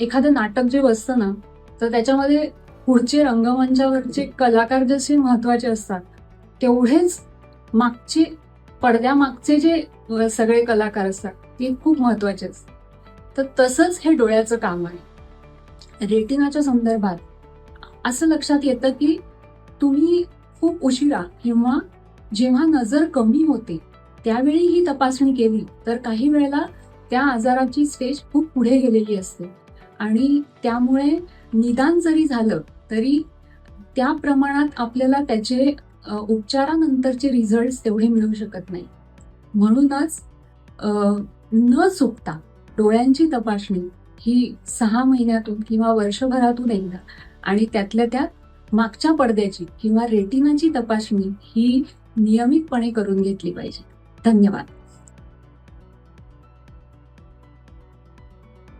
एखादं नाटक जे बसतं ना तर त्याच्यामध्ये पुढचे रंगमंचावरचे कलाकार जसे महत्त्वाचे असतात तेवढेच मागचे पडद्यामागचे जे सगळे कलाकार असतात ते खूप महत्त्वाचे असतात. तर तसंच हे डोळ्याचं काम आहे. रेटिनाच्या संदर्भात असं लक्षात येतं की तुम्ही खूप उशिरा किंवा जेव्हा नजर कमी होते त्यावेळी ही तपासणी केली तर काही वेळेला त्या आजाराची स्टेज खूप पुढे गेलेली असते. आणि त्यामुळे निदान जरी झालं तरी त्या प्रमाणात आपल्याला त्याचे उपचारानंतरचे रिझल्ट तेवढे मिळू शकत नाही. म्हणूनच न चुकता डोळ्यांची तपासणी ही सहा महिन्यातून किंवा वर्षभरातून एकदा आणि त्यातल्या त्यात मागच्या पडद्याची किंवा रेटिनाची तपासणी ही नियमितपणे करून घेतली पाहिजे. धन्यवाद.